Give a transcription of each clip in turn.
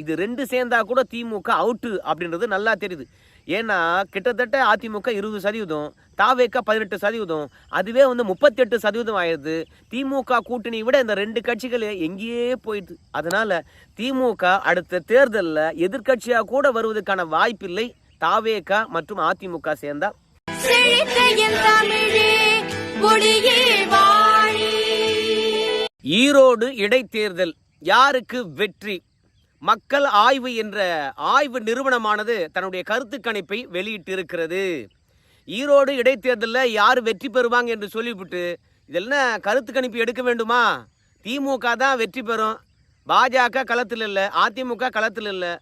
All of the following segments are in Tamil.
இது ரெண்டு சேர்ந்தா கூட திமுக அவுட்டு அப்படின்றது நல்லா தெரியுது. ஏன்னா கிட்டத்தட்ட அதிமுக இருபது சதவீதம் தாவேக்கா பதினெட்டு சதவீதம் அதுவே வந்து முப்பத்தெட்டு சதவீதம் ஆயிடுது. திமுக கூட்டணி விட இந்த ரெண்டு கட்சிகள் எங்கேயே போயிடுது. அதனால திமுக அடுத்த தேர்தலில் எதிர்க்கட்சியாக கூட வருவதற்கான வாய்ப்பில்லை. தாவேக்கா மற்றும் அதிமுக சேர்ந்தா. ஈரோடு இடைத்தேர்தல் யாருக்கு வெற்றி? மக்கள் ஆய்வு என்ற ஆய்வு நிறுவனமானது தன்னுடைய கருத்து கணிப்பை வெளியிட்டிருக்கிறது. ஈரோடு இடைத்தேர்தலில் யார் வெற்றி பெறுவாங்க என்று சொல்லிவிட்டு இதெல்லாம் கருத்து கணிப்பு எடுக்க வேண்டுமா? திமுக தான் வெற்றி பெறும். பாஜக களத்தில் இல்லை அதிமுக களத்தில் இல்லை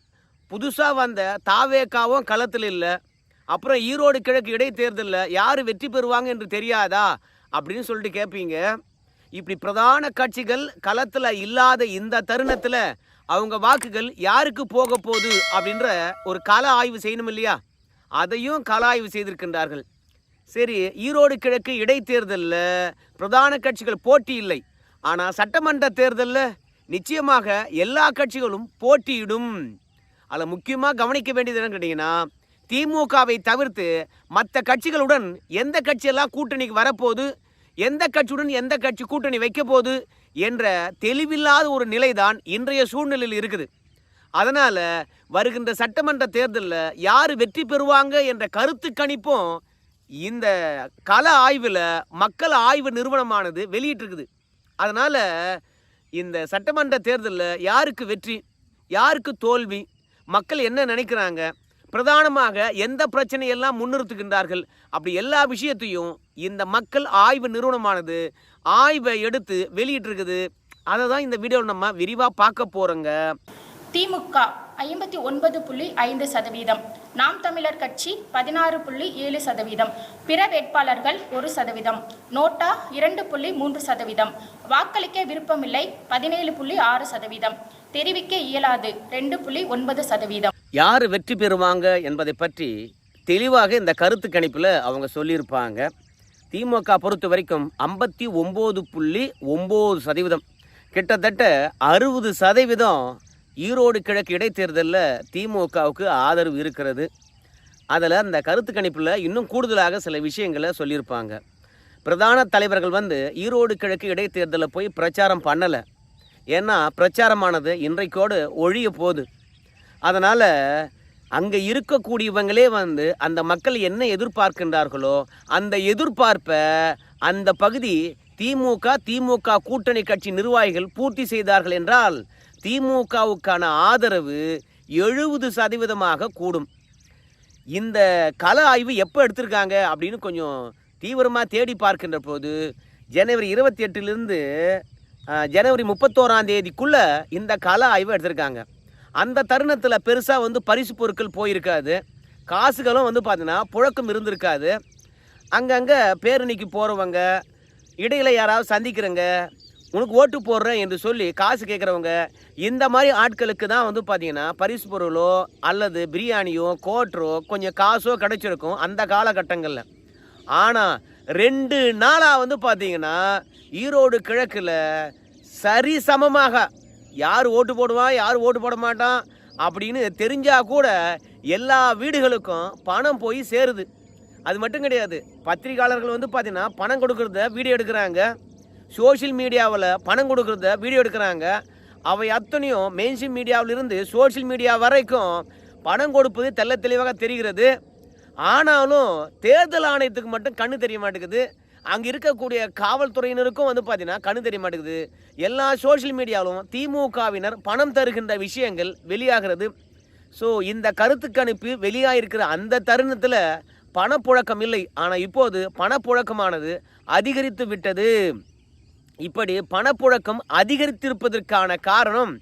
புதுசாக வந்த தாவேக்காவும் களத்தில் இல்லை அப்புறம் ஈரோடு கிழக்கு இடைத்தேர்தலில் யார் வெற்றி பெறுவாங்க என்று தெரியாதா? அப்படின்னு சொல்லிட்டு கேட்பீங்க இப்படி பிரதான கட்சிகள் களத்தில் இல்லாத இந்த தருணத்தில் அவங்க வாக்குகள் யாருக்கு போக போகுது அப்படின்ற ஒரு கள ஆய்வு செய்யணும் இல்லையா? அதையும் கள ஆய்வு செய்திருக்கின்றார்கள். சரி ஈரோடு கிழக்கு இடைத்தேர்தலில் பிரதான கட்சிகள் போட்டி இல்லை. ஆனால் சட்டமன்ற தேர்தலில் நிச்சயமாக எல்லா கட்சிகளும் போட்டியிடும். அதில் முக்கியமாக கவனிக்க வேண்டியது என்னன்னு கேட்டிங்கன்னா திமுகவை தவிர்த்து மற்ற கட்சிகளுடன் எந்த கட்சியெல்லாம் கூட்டணிக்கு வரப்போகுது எந்த கட்சியுடன் எந்த கட்சி கூட்டணி வைக்க போகுது என்ற தெளிவில்லாத ஒரு நிலைதான் இன்றைய சூழ்நிலையில் இருக்குது. அதனால் வருகின்ற சட்டமன்ற தேர்தலில் யார் வெற்றி பெறுவாங்க என்ற கருத்து கணிப்பும் இந்த கள ஆய்வில் மக்கள் ஆய்வு நிறுவனமானது வெளியிட்டிருக்குது. அதனால் இந்த சட்டமன்ற தேர்தலில் யாருக்கு வெற்றி யாருக்கு தோல்வி மக்கள் என்ன நினைக்கிறாங்க பிரதானமாக எந்த பிரச்சனையெல்லாம் முன்னிறுத்துகின்றார்கள் அப்படி எல்லா விஷயத்தையும் இந்த மக்கள் ஆய்வு நிறுவனமானது ஆய்வை எடுத்து வெளியிட்டிருக்குது. அதை தான் இந்த வீடியோவில் நம்ம விரிவாக பார்க்க போகிறோங்க திமுக ஐம்பத்தி ஒன்பது புள்ளி ஐந்து சதவீதம். நாம் தமிழர் கட்சி பதினாறு புள்ளி ஏழு சதவீதம். பிற வேட்பாளர்கள் ஒரு சதவீதம். நோட்டா இரண்டு புள்ளி மூன்று சதவீதம். வாக்களிக்க விருப்பமில்லை பதினேழு புள்ளி ஆறு சதவீதம். தெரிவிக்க இயலாது ரெண்டு புள்ளி ஒன்பது சதவீதம். யார் வெற்றி பெறுவாங்க என்பதை பற்றி தெளிவாக இந்த கருத்து கணிப்பில் அவங்க சொல்லியிருப்பாங்க. திமுக பொறுத்த வரைக்கும் ஐம்பத்தி ஒம்பது புள்ளி ஒம்பது சதவீதம். கிட்டத்தட்ட அறுபது சதவீதம் ஈரோடு கிழக்கு இடைத்தேர்தலில் திமுகவுக்கு ஆதரவு இருக்கிறது. அதில் அந்த கருத்து கணிப்பில் இன்னும் கூடுதலாக சில விஷயங்களை சொல்லியிருப்பாங்க. பிரதான தலைவர்கள் வந்து ஈரோடு கிழக்கு இடைத்தேர்தலில் போய் பிரச்சாரம் பண்ணலை. ஏன்னா பிரச்சாரமானது இன்றைக்கோடு ஒழிய போகுது. அதனால் அங்கே இருக்கக்கூடியவங்களே வந்து அந்த மக்கள் என்ன எதிர்பார்க்கின்றார்களோ அந்த எதிர்பார்ப்பை அந்த பகுதி திமுக திமுக கூட்டணி கட்சி நிர்வாகிகள் பூர்த்தி செய்தார்கள் என்றால் திமுகவுக்கான ஆதரவு எழுபது சதவீதமாக கூடும். இந்த கள ஆய்வு எப்போ எடுத்திருக்காங்க அப்படின்னு கொஞ்சம் தீவிரமாக தேடி பார்க்கின்ற போது ஜனவரி இருபத்தி எட்டுலேருந்து ஜனவரி முப்பத்தோராம் தேதிக்குள்ளே இந்த கள ஆய்வு எடுத்திருக்காங்க. அந்த தருணத்தில் பெருசாக வந்து பரிசு பொருட்கள் போயிருக்காது. காசுகளும் வந்து பார்த்தீங்கன்னா புழக்கம் இருந்திருக்காது. அங்கங்கே பேரணிக்கு போகிறவங்க இடையில் யாராவது சந்திக்கிறவங்க உனக்கு ஓட்டு போடுறேன் என்று சொல்லி காசு கேட்குறவங்க இந்த மாதிரி ஆட்களுக்கு தான் வந்து பார்த்தீங்கன்னா பரிசு பொருளோ அல்லது பிரியாணியோ கோட்டரோ கொஞ்சம் காசோ கிடைச்சிருக்கும் அந்த காலகட்டங்களில். ஆனால் ரெண்டு நாளாக வந்து பார்த்தீங்கன்னா ஈரோடு கிழக்கில் சரி சமமாக யார் ஓட்டு போடுவான் யார் ஓட்டு போட மாட்டான் அப்படின்னு தெரிஞ்சால் கூட எல்லா வீடுகளுக்கும் பணம் போய் சேருது. அது மட்டும் கிடையாது. பத்திரிகையாளர்கள் வந்து பார்த்தீங்கன்னா பணம் கொடுக்குறத வீடியோ எடுக்கிறாங்க. சோஷியல் மீடியாவில் பணம் கொடுக்குறத வீடியோ எடுக்கிறாங்க. அவை அத்தனையும் மெயின்ஸ்ட்ரீம் மீடியாவிலிருந்து சோஷியல் மீடியா வரைக்கும் பணம் கொடுப்பது தெள்ள தெளிவாக தெரிகிறது. ஆனாலும் தேர்தல் ஆணையத்துக்கு மட்டும் கண்ணு தெரிய மாட்டேங்குது. அங்கே இருக்கக்கூடிய காவல்துறையினருக்கும் வந்து பார்த்தீங்கன்னா கண்ணு தெரிய மாட்டேங்குது. எல்லா சோஷியல் மீடியாவிலும் திமுகவினர் பணம் தருகின்ற விஷயங்கள் வெளியாகிறது. ஸோ இந்த கருத்து கணிப்பு வெளியாகிருக்கிற அந்த தருணத்தில் பணப்புழக்கம் இல்லை. ஆனால் இப்போது பணப்புழக்கமானது அதிகரித்து விட்டது. இப்படி பணப்புழக்கம் அதிகரித்திருப்பதற்கான காரணம்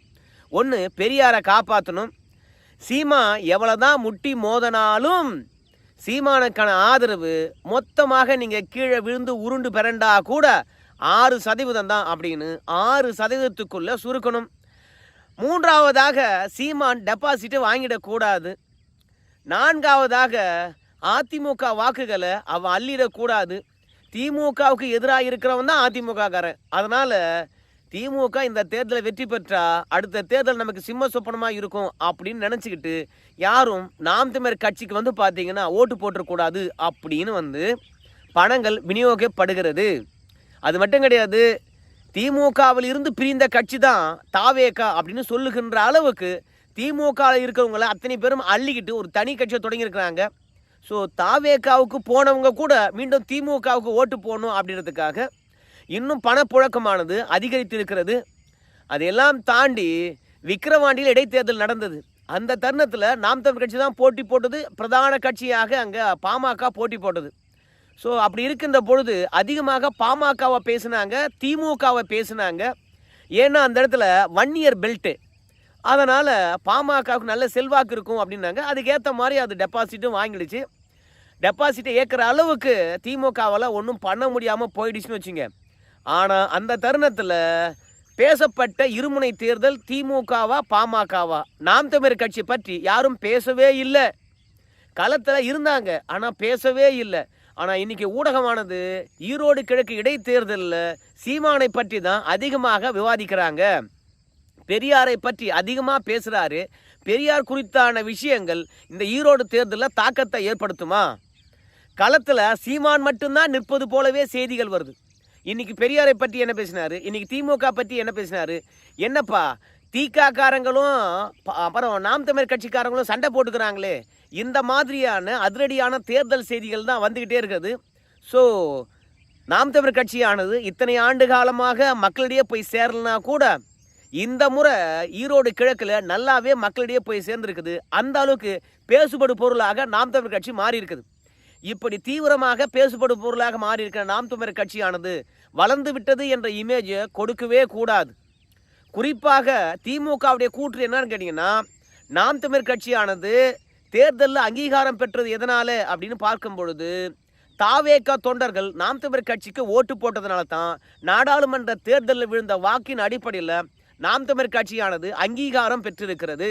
ஒன்று பெரியாரை காப்பாற்றணும் சீமா எவ்வளோதான் முட்டி மோதனாலும் சீமானுக்கான ஆதரவு மொத்தமாக நீங்கள் கீழே விழுந்து உருண்டு பிறண்டா கூட ஆறு சதவீதம் தான் அப்படின்னு ஆறு சதவீதத்துக்குள்ளே சுருக்கணும். மூன்றாவதாக சீமான் டெபாசிட்டை வாங்கிடக்கூடாது நான்காவதாக அதிமுக வாக்குகளை அவன் அள்ளிடக்கூடாது திமுகவுக்கு எதிராக இருக்கிறவன் தான் அதிமுகக்காரன் அதனால் திமுக இந்த தேர்தலை வெற்றி பெற்றா அடுத்த தேர்தல் நமக்கு சிம்ம சொப்பனமாக இருக்கும் அப்படின்னு நினச்சிக்கிட்டு யாரும் நாம் தமிழர் கட்சிக்கு வந்து பார்த்தீங்கன்னா ஓட்டு போட்டுறக்கூடாது அப்படின்னு வந்து பணங்கள் விநியோகிக்கப்படுகிறது அது மட்டும் கிடையாது திமுகவில் இருந்து பிரிந்த கட்சி தான் தாவேக்கா அப்படின்னு சொல்லுகின்ற அளவுக்கு திமுகவில் இருக்கிறவங்கள அத்தனை பேரும் அள்ளிக்கிட்டு ஒரு தனி கட்சியை தொடங்கியிருக்கிறாங்க. ஸோ தாவேகாவுக்கு போனவங்க கூட மீண்டும் திமுகவுக்கு ஓட்டு போடணும் அப்படின்றதுக்காக இன்னும் பணப்புழக்கமானது அதிகரித்து இருக்கிறது அதையெல்லாம் தாண்டி விக்கிரவாண்டியில் இடைத்தேர்தல் நடந்தது. அந்த தருணத்தில் நாம் தமிழ் கட்சி தான் போட்டி போட்டது. பிரதான கட்சியாக அங்கே பாமக போட்டி போட்டது. ஸோ அப்படி இருக்கின்ற பொழுது அதிகமாக பாமகவை பேசுனாங்க திமுகவை பேசுனாங்க. ஏன்னா அந்த இடத்துல ஒன் இயர் பெல்ட்டு அதனால் பாமகவுக்கு நல்ல செல்வாக்கு இருக்கும் அப்படின்னாங்க. அதுக்கேற்ற மாதிரி அது டெபாசிட்டும் வாங்கிடுச்சு. டெபாசிட்டை ஏற்கிற அளவுக்கு திமுகவால் ஒன்றும் பண்ண முடியாமல் போயிடுச்சுன்னு வச்சுங்க. ஆனால் அந்த தருணத்தில் பேசப்பட்ட இருமுனை தேர்தல் திமுகவா பாமகவா? நாம் தமிழர் கட்சி பற்றி யாரும் பேசவே இல்லை. களத்தில் இருந்தாங்க ஆனால் பேசவே இல்லை. ஆனால் இன்றைக்கி ஊடகமானது ஈரோடு கிழக்கு இடைத்தேர்தலில் சீமானை பற்றி தான் அதிகமாக விவாதிக்கிறாங்க. பெரியாரை பற்றி அதிகமாக பேசுகிறாரு பெரியார் குறித்தான விஷயங்கள் இந்த ஈரோடு தேர்தலில் தாக்கத்தை ஏற்படுத்துமா? களத்தில் சீமான் மட்டும்தான் நிற்பது போலவே செய்திகள் வருது. இன்னைக்கு பெரியாரை பற்றி என்ன பேசினாரு? இன்னைக்கு திமுக பற்றி என்ன பேசினாரு? என்னப்பா தீக்காக்காரங்களும் அப்புறம் நாம் தமிழ் கட்சிக்காரங்களும் சண்டை போட்டுக்கிறாங்களே. இந்த மாதிரியான அதிரடியான தேர்தல் செய்திகள் தான் வந்துக்கிட்டே இருக்குது. ஸோ நாம் தமிழ் கட்சியானது இத்தனை ஆண்டு காலமாக மக்களிடையே போய் சேரலனா கூட இந்த முறை ஈரோடு கிழக்கில் நல்லாவே மக்களிடையே போய் சேர்ந்துருக்குது. அந்த அளவுக்கு பேசுபடு பொருளாக நாம் தமிழ் கட்சி மாறி இருக்குது இப்படி தீவிரமாக பேசுபடு பொருளாக மாறி இருக்கிற நாம் தமிழர் கட்சியானது வளர்ந்து விட்டது என்ற இமேஜை கொடுக்கவே கூடாது. குறிப்பாக திமுகவுடைய கூற்று என்னன்னு கேட்டிங்கன்னா நாம் தமிழ் கட்சியானது தேர்தலில் அங்கீகாரம் பெற்றது எதனால் அப்படின்னு பார்க்கும் பொழுது தாவேக்கா தொண்டர்கள் நாம் தமிழர் கட்சிக்கு ஓட்டு போட்டதுனால தான் நாடாளுமன்ற தேர்தலில் விழுந்த வாக்கின் அடிப்படையில் நாம் தமிழர் கட்சியானது அங்கீகாரம் பெற்றிருக்கிறது.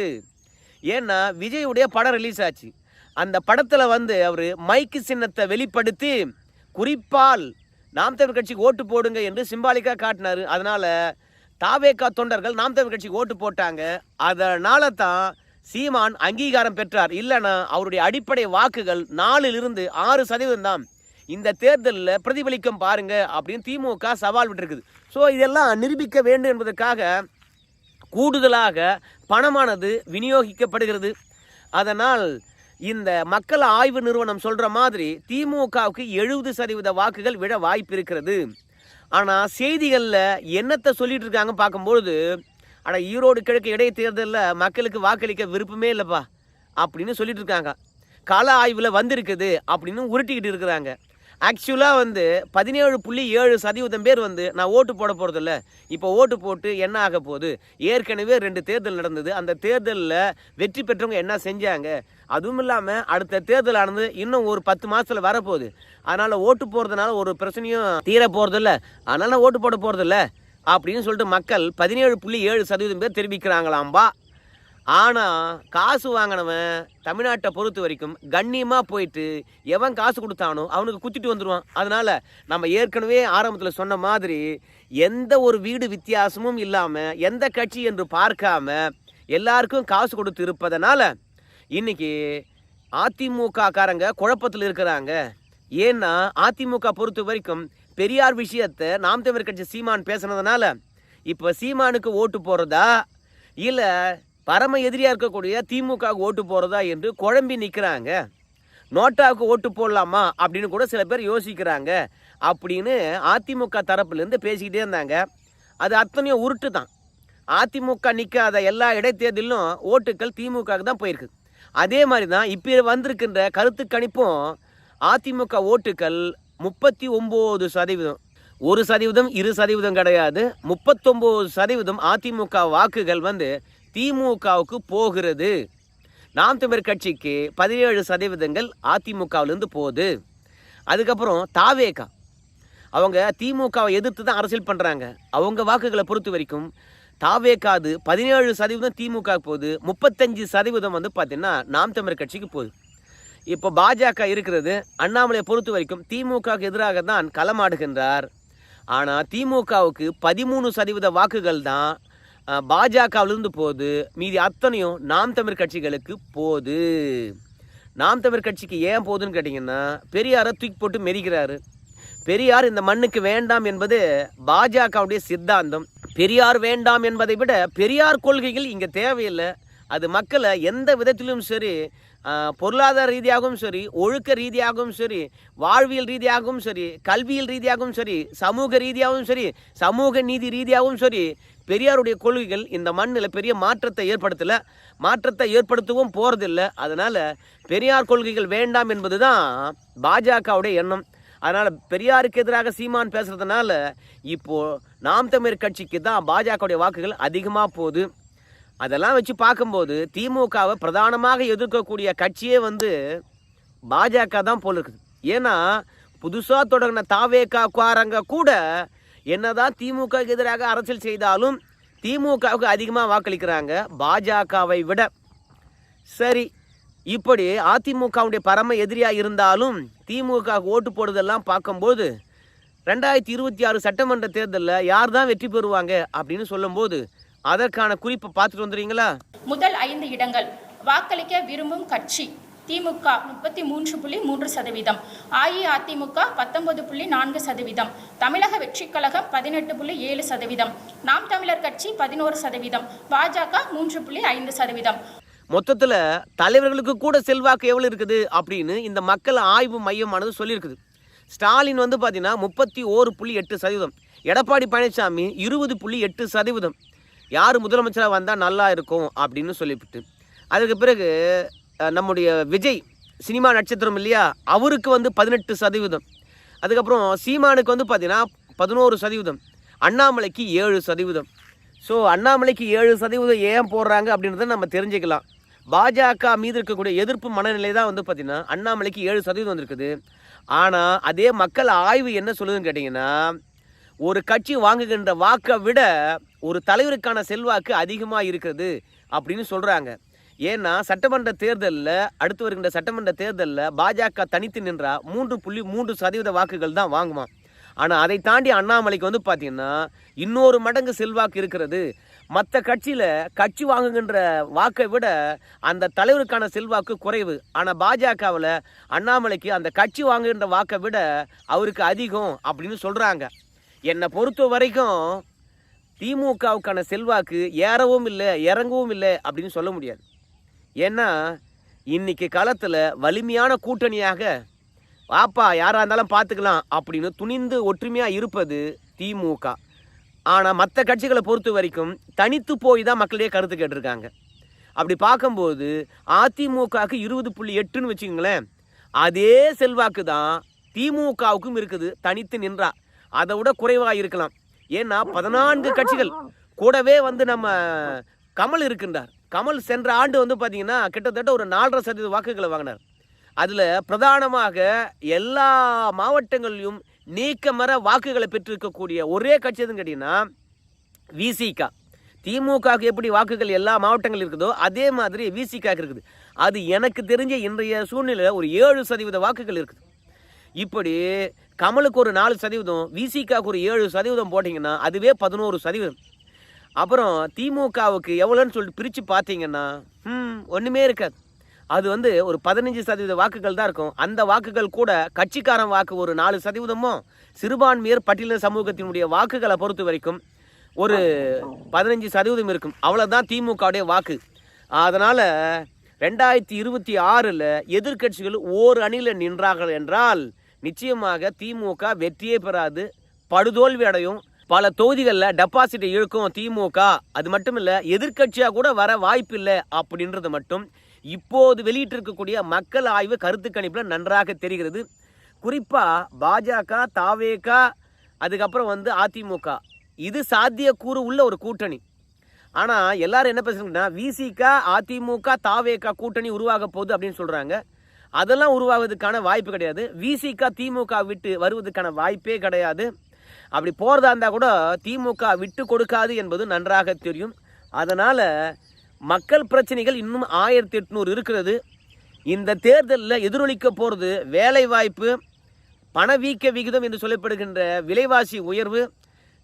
ஏன்னா விஜயுடைய படம் ரிலீஸ் ஆச்சு. அந்த படத்தில் வந்து அவர் மைக்கு சின்னத்தை வெளிப்படுத்தி குறிப்பால் நாம் தமிழ் கட்சிக்கு ஓட்டு போடுங்க என்று சிம்பாலிக்காக காட்டினார். அதனால் தாவேக்கா தொண்டர்கள் நாம் தமிழ் கட்சிக்கு ஓட்டு போட்டாங்க. அதனால தான் சீமான் அங்கீகாரம் பெற்றார். இல்லைன்னா அவருடைய அடிப்படை வாக்குகள் நாலிலிருந்து ஆறு சதவீதம் தான் இந்த தேர்தலில் பிரதிபலிக்கும் பாருங்க அப்படின்னு திமுக சவால் விட்டுருக்குது. ஸோ இதெல்லாம் நிரூபிக்க வேண்டும் என்பதற்காக கூடுதலாக பணமானது விநியோகிக்கப்படுகிறது. அதனால் இந்த மக்கள் ஆய்வு நிறுவனம் சொல்கிற மாதிரி திமுகவுக்கு எழுபது சதவீத வாக்குகள் விட வாய்ப்பு இருக்கிறது ஆனால் செய்திகளில் என்னத்தை சொல்லிட்டு இருக்காங்க பார்க்கும்பொழுது ஆனால் ஈரோடு கிழக்கு இடைத்தேர்தலில் மக்களுக்கு வாக்களிக்க விருப்பமே இல்லைப்பா அப்படின்னு சொல்லிட்டு இருக்காங்க கள ஆய்வில் வந்திருக்குது அப்படின்னு உருட்டிக்கிட்டு இருக்கிறாங்க. ஆக்சுவலாக வந்து பதினேழு புள்ளி ஏழு சதவீதம் பேர் வந்து நான் ஓட்டு போட போகிறதில்ல இப்போ ஓட்டு போட்டு என்ன ஆக போகுது? ஏற்கனவே ரெண்டு தேர்தல் நடந்தது. அந்த தேர்தலில் வெற்றி பெற்றவங்க என்ன செஞ்சாங்க? அதுவும் இல்லாமல் அடுத்த தேர்தலானது இன்னும் ஒரு பத்து மாதத்தில் வரப்போகுது. அதனால் ஓட்டு போகிறதுனால ஒரு பிரச்சனையும் தீர போகிறதில்ல அதனால் நான் ஓட்டு போட போகிறதில்ல அப்படின்னு சொல்லிட்டு மக்கள் பதினேழு புள்ளி ஏழு சதவீதம் பேர் தெரிவிக்கிறாங்களாம்பா. ஆனால் காசு வாங்கினவன் தமிழ்நாட்டை பொறுத்த வரைக்கும் கண்ணியமாக போயிட்டு எவன் காசு கொடுத்தானோ அவனுக்கு குத்திட்டு வந்துடுவான் அதனால் நம்ம ஏற்கனவே ஆரம்பத்தில் சொன்ன மாதிரி எந்த ஒரு வீடு வித்தியாசமும் இல்லாமல் எந்த கட்சி என்று பார்க்காம எல்லாருக்கும் காசு கொடுத்து இருப்பதனால் இன்னைக்கு அதிமுக காரங்க குழப்பத்தில் இருக்கிறாங்க. ஏன்னா அதிமுக பொறுத்த வரைக்கும் பெரியார் விஷயத்தை நாம் தமிழர் கட்சி சீமான் பேசுனதுனால இப்போ சீமானுக்கு ஓட்டு போகிறதா இல்லை பரம எதிரியாக இருக்கக்கூடிய திமுக ஓட்டு போகிறதா என்று குழம்பி நிற்கிறாங்க நோட்டாவுக்கு ஓட்டு போடலாமா அப்படின்னு கூட சில பேர் யோசிக்கிறாங்க. அப்படின்னு அதிமுக தரப்புலேருந்து பேசிக்கிட்டே இருந்தாங்க. அது அத்தனையும் உருட்டு தான் அதிமுக நிற்காத எல்லா இடைத்தேர்தலிலும் ஓட்டுக்கள் திமுகவுக்கு தான் போயிருக்கு. அதே மாதிரி தான் இப்போ வந்திருக்கின்ற கருத்து கணிப்பும் அதிமுக ஓட்டுக்கள் முப்பத்தி ஒம்பது சதவீதம். ஒரு சதவீதம் இரு சதவீதம் கிடையாது. முப்பத்தொம்போது சதவீதம் அதிமுக வாக்குகள் வந்து திமுகவுக்கு போகிறது. நாம் தமிழர் கட்சிக்கு பதினேழு சதவீதங்கள் அதிமுகவிலேருந்து போகுது. அதுக்கப்புறம் தாவேகா. அவங்க திமுகவை எதிர்த்து தான் அரசியல் பண்ணுறாங்க அவங்க வாக்குகளை பொறுத்த வரைக்கும் தாவேக்காது பதினேழு சதவீதம் திமுக போகுது. முப்பத்தஞ்சு சதவீதம் வந்து பார்த்திங்கன்னா நாம் தமிழர் கட்சிக்கு போகுது. இப்போ பாஜக இருக்கிறது. அண்ணாமலையை பொறுத்த வரைக்கும் திமுகவுக்கு எதிராக தான் களமாடுகின்றார். ஆனால் திமுகவுக்கு பதிமூணு சதவீத வாக்குகள் தான் பாஜகவிலிருந்து போகுது மீதி அத்தனையும் நாம் தமிழ் கட்சிகளுக்கு போகுது நாம் தமிழ் கட்சிக்கு ஏன் போகுதுன்னு கேட்டிங்கன்னா பெரியாரை தூக்கி போட்டு மெரிக்கிறாரு. பெரியார் இந்த மண்ணுக்கு வேண்டாம் என்பது பாஜகவுடைய சித்தாந்தம். பெரியார் வேண்டாம் என்பதை விட பெரியார் கொள்கைகள் இங்கே தேவையில்லை. அது மக்களை எந்த விதத்திலும் சரி பொருளாதார ரீதியாகவும் சரி ஒழுக்க ரீதியாகவும் சரி வாழ்வியல் ரீதியாகவும் சரி கல்வியல் ரீதியாகவும் சரி சமூக ரீதியாகவும் சரி சமூக நீதி ரீதியாகவும் சரி பெரியாருடைய கொள்கைகள் இந்த மண்ணில் பெரிய மாற்றத்தை ஏற்படுத்தலை மாற்றத்தை ஏற்படுத்தவும் போகிறதில்ல அதனால் பெரியார் கொள்கைகள் வேண்டாம் என்பது தான் பாஜகவுடைய எண்ணம். அதனால் பெரியாருக்கு எதிராக சீமான் பேசுகிறதுனால இப்போ நாம் தமிழர் கட்சிக்கு தான் பாஜகவுடைய வாக்குகள் அதிகமாக போகுது. அதெல்லாம் வச்சு பார்க்கும்போது திமுகவை பிரதானமாக எதிர்க்கக்கூடிய கட்சியே வந்து பாஜக தான் போல் இருக்குது. ஏன்னா புதுசாக தொடங்கின தாவேக்கா குவாரங்க கூட என்னதான் திமுக எதிராக அரசியல் செய்தாலும் திமுகவுக்கு அதிகமாக வாக்களிக்கிறாங்க. பாஜகவை விட. சரி இப்படி அதிமுகவுடைய பரம எதிரியாக இருந்தாலும் திமுக ஓட்டு போடுறதெல்லாம் பார்க்கும்போது ரெண்டாயிரத்தி இருபத்தி ஆறு சட்டமன்ற தேர்தலில் யார் தான் வெற்றி பெறுவாங்க அப்படின்னு சொல்லும்போது அதற்கான குறிப்பை பார்த்துட்டு வந்துடுறீங்களா? முதல் ஐந்து இடங்கள். வாக்களிக்க விரும்பும் கட்சி. திமுக முப்பத்தி மூன்று புள்ளி மூன்று சதவீதம் அஇஅதிமுக பத்தொன்பது புள்ளி நான்கு சதவீதம் தமிழக வெற்றிக் கழகம் பதினெட்டு புள்ளி ஏழு சதவீதம் நாம் தமிழர் கட்சி பதினோரு சதவீதம் பாஜக மூன்று புள்ளி ஐந்து சதவீதம். மொத்தத்தில் தலைவர்களுக்கு கூட செல்வாக்கு எவ்வளோ இருக்குது அப்படின்னு இந்த மக்கள் ஆய்வு மையமானது சொல்லியிருக்குது. ஸ்டாலின் வந்து பார்த்தீங்கன்னா முப்பத்தி ஓரு புள்ளி எட்டு சதவீதம் எடப்பாடி பழனிசாமி இருபது புள்ளி எட்டு சதவீதம். யார் முதலமைச்சராக வந்தால் நல்லா இருக்கும் அப்படின்னு சொல்லிவிட்டு. அதுக்கு பிறகு நம்முடைய விஜய் சினிமா நட்சத்திரம் இல்லையா? அவருக்கு வந்து பதினெட்டு சதவீதம். அதுக்கப்புறம் சீமானுக்கு வந்து பார்த்தீங்கன்னா பதினோரு சதவீதம். அண்ணாமலைக்கு ஏழு சதவீதம். ஸோ அண்ணாமலைக்கு ஏழு சதவீதம் ஏன் போடுறாங்க அப்படின்றத நம்ம தெரிஞ்சுக்கலாம். பாஜக மீது இருக்கக்கூடிய எதிர்ப்பு மனநிலை தான் வந்து பார்த்திங்கன்னா அண்ணாமலைக்கு ஏழு சதவீதம் வந்திருக்குது. ஆனால் அதே மக்கள் ஆய்வு என்ன சொல்லுதுன்னு கேட்டிங்கன்னா ஒரு கட்சி வாங்குகின்ற வாக்கை விட ஒரு தலைவருக்கான செல்வாக்கு அதிகமாக இருக்கிறது அப்படின்னு சொல்கிறாங்க ஏன்னா சட்டமன்ற தேர்தலில் அடுத்து வருகின்ற சட்டமன்ற தேர்தலில் பாஜக தனித்து நின்றா மூன்று புள்ளி மூன்று சதவீத வாக்குகள் தான் வாங்குமா? ஆனால் அதை தாண்டி அண்ணாமலைக்கு வந்து பார்த்தீங்கன்னா இன்னொரு மடங்கு செல்வாக்கு இருக்கிறது. மற்ற கட்சியில் கட்சி வாங்குகின்ற வாக்கை விட அந்த தலைவருக்கான செல்வாக்கு குறைவு. ஆனால் பாஜகவில் அண்ணாமலைக்கு அந்த கட்சி வாங்குகின்ற வாக்கை விட அவருக்கு அதிகம் அப்படின்னு சொல்கிறாங்க என்னை பொறுத்த வரைக்கும் திமுகவுக்கான செல்வாக்கு ஏறவும் இல்லை இறங்கவும் இல்லை அப்படின்னு சொல்ல முடியாது. ஏன்னா இன்னைக்கு காலத்தில் வலிமையான கூட்டணியாக வாப்பா யாராக இருந்தாலும் பார்த்துக்கலாம் அப்படின்னு துணிந்து ஒற்றுமையாக இருப்பது திமுக. ஆனால் மற்ற கட்சிகளை பொறுத்த வரைக்கும் தனித்து போய் தான் மக்களிடையே கருத்து கேட்டிருக்காங்க. அப்படி பார்க்கும்போது அதிமுகவுக்கு இருபது புள்ளி எட்டுன்னு வச்சுக்கோங்களேன் அதே செல்வாக்கு தான் திமுகவுக்கும் இருக்குது. தனித்து நின்றா அதை விட குறைவாக இருக்கலாம். ஏன்னா பதினான்கு கட்சிகள் கூடவே வந்து நம்ம கமல் இருக்கின்றார். கமல் சென்ற ஆண்டு வந்து பார்த்தீங்கன்னா கிட்டத்தட்ட ஒரு நாலரை சதவீத வாக்குகளை வாங்கினார். அதில் பிரதானமாக எல்லா மாவட்டங்களிலும் நீக்கமர வாக்குகளை பெற்றிருக்கக்கூடிய ஒரே கட்சி எதுன்னு கேட்டிங்கன்னா விசிகா திமுகவுக்கு எப்படி வாக்குகள் எல்லா மாவட்டங்கள் இருக்குதோ அதே மாதிரி விசிகாக்கு இருக்குது. அது எனக்கு தெரிஞ்ச இன்றைய சூழ்நிலையில் ஒரு ஏழு சதவீத வாக்குகள் இருக்குது. இப்படி கமலுக்கு ஒரு நாலு சதவீதம் விசிகாவுக்கு ஒரு ஏழு சதவீதம் போட்டிங்கன்னா அதுவே பதினோரு சதவீதம். அப்புறம் திமுகவுக்கு எவ்வளோன்னு சொல்லிட்டு பிரித்து பார்த்தீங்கன்னா ம் ஒன்றுமே இருக்காது. அது வந்து ஒரு பதினஞ்சு சதவீத வாக்குகள் தான் இருக்கும். அந்த வாக்குகள் கூட கட்சிக்காரன் வாக்கு ஒரு நாலு சதவீதமும் சிறுபான்மையர் பட்டியல சமூகத்தினுடைய வாக்குகளை பொறுத்த வரைக்கும் ஒரு பதினஞ்சு சதவீதம் இருக்கும். அவ்வளோதான் திமுகவுடைய வாக்கு. அதனால் ரெண்டாயிரத்தி இருபத்தி ஆறில் எதிர்கட்சிகள் ஓர் அணியில் நின்றார்கள் என்றால் நிச்சயமாக திமுக வெற்றியே பெறாது படுதோல்வி அடையும். பல தொகுதிகளில் டெபாசிட்டை இழுக்கும் திமுக. அது மட்டும் இல்லை எதிர்க்கட்சியாக கூட வர வாய்ப்பு இல்லை அப்படின்றது மட்டும் இப்போது வெளியிட்டிருக்கக்கூடிய மக்கள் ஆய்வு கருத்து கணிப்பில் நன்றாக தெரிகிறது. குறிப்பாக பாஜக தாவேகா அதுக்கப்புறம் வந்து அதிமுக. இது சாத்தியக்கூறு உள்ள ஒரு கூட்டணி. ஆனால் எல்லாரும் என்ன பேசுறாங்கன்னா விசிகா அதிமுக தாவேகா கூட்டணி உருவாக போகுது அப்படின்னு சொல்கிறாங்க அதெல்லாம் உருவாவதுக்கான வாய்ப்பு கிடையாது. விசிகா திமுக விட்டு வருவதற்கான வாய்ப்பே கிடையாது. அப்படி போகிறதா இருந்தால் கூட திமுக விட்டு கொடுக்காது என்பது நன்றாக தெரியும். அதனால் மக்கள் பிரச்சனைகள் இன்னும் ஆயிரத்தி எட்நூறு இருக்கிறது. இந்த தேர்தலில் எதிரொலிக்க போகிறது வேலைவாய்ப்பு பணவீக்க விகிதம் என்று சொல்லப்படுகின்ற விலைவாசி உயர்வு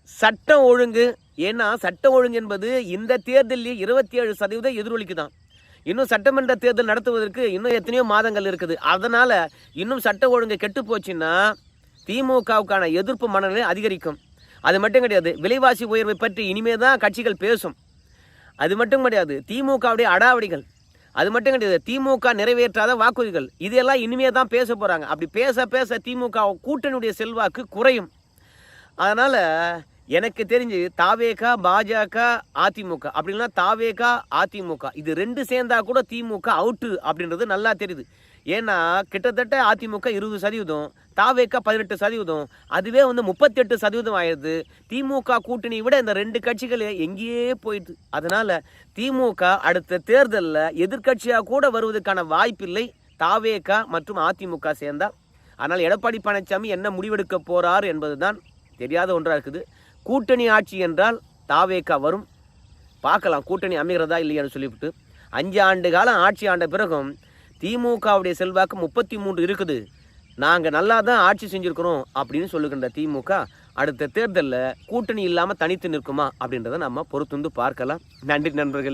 சட்டம் ஒழுங்கு. ஏன்னா சட்டம் ஒழுங்கு என்பது இந்த தேர்தலில் இருபத்தி ஏழு சதவீதம் எதிரொலிக்கு தான் இன்னும் சட்டமன்ற தேர்தல் நடத்துவதற்கு இன்னும் எத்தனையோ மாதங்கள் இருக்குது. அதனால் இன்னும் சட்ட ஒழுங்கு கெட்டு போச்சுன்னா திமுகவுக்கான எதிர்ப்பு மனநிலை அதிகரிக்கும். அது மட்டும் கிடையாது விலைவாசி உயர்வை பற்றி இனிமே தான் கட்சிகள் பேசும். அது மட்டும் கிடையாது திமுகவுடைய அடாவடிகள். அது மட்டும் கிடையாது திமுக நிறைவேற்றாத வாக்குறுதிகள். இதெல்லாம் இனிமே தான் பேச போகிறாங்க அப்படி பேச பேச திமுக கூட்டணியுடைய செல்வாக்கு குறையும். அதனால் எனக்கு தெரிஞ்சு தாவேகா பாஜக அதிமுக. அப்படின்னா தாவேகா அதிமுக. இது ரெண்டு சேர்ந்தா கூட திமுக அவுட்டு அப்படின்றது நல்லா தெரியுது. ஏன்னா கிட்டத்தட்ட அதிமுக இருபது சதவீதம் தாவேக்கா பதினெட்டு சதவீதம் அதுவே வந்து முப்பத்தெட்டு சதவீதம் ஆயிடுது. திமுக கூட்டணி விட இந்த ரெண்டு கட்சிகள் எங்கேயே போயிடுது. அதனால திமுக அடுத்த தேர்தலில் எதிர்க்கட்சியாக கூட வருவதற்கான வாய்ப்பில்லை. தாவேக்கா மற்றும் அதிமுக சேர்ந்தா. ஆனால் எடப்பாடி பழனிசாமி என்ன முடிவெடுக்க போறார் என்பதுதான் தெரியாத ஒன்றாக இருக்குது. கூட்டணி ஆட்சி என்றால் தாவேக்கா வரும். பார்க்கலாம் கூட்டணி அமைகிறதா இல்லையான்னு சொல்லிவிட்டு. அஞ்சு ஆண்டு காலம் ஆட்சி ஆண்ட பிறகும் திமுகவுடைய செல்வாக்கு முப்பத்தி மூன்று இருக்குது. நாங்கள் நல்லா தான் ஆட்சி செஞ்சுருக்கிறோம் அப்படின்னு சொல்லுகின்ற திமுக அடுத்த தேர்தலில் கூட்டணி இல்லாமல் தனித்து நிற்குமா அப்படின்றத நம்ம பொறுத்துந்து பார்க்கலாம். நன்றி நண்பர்களே.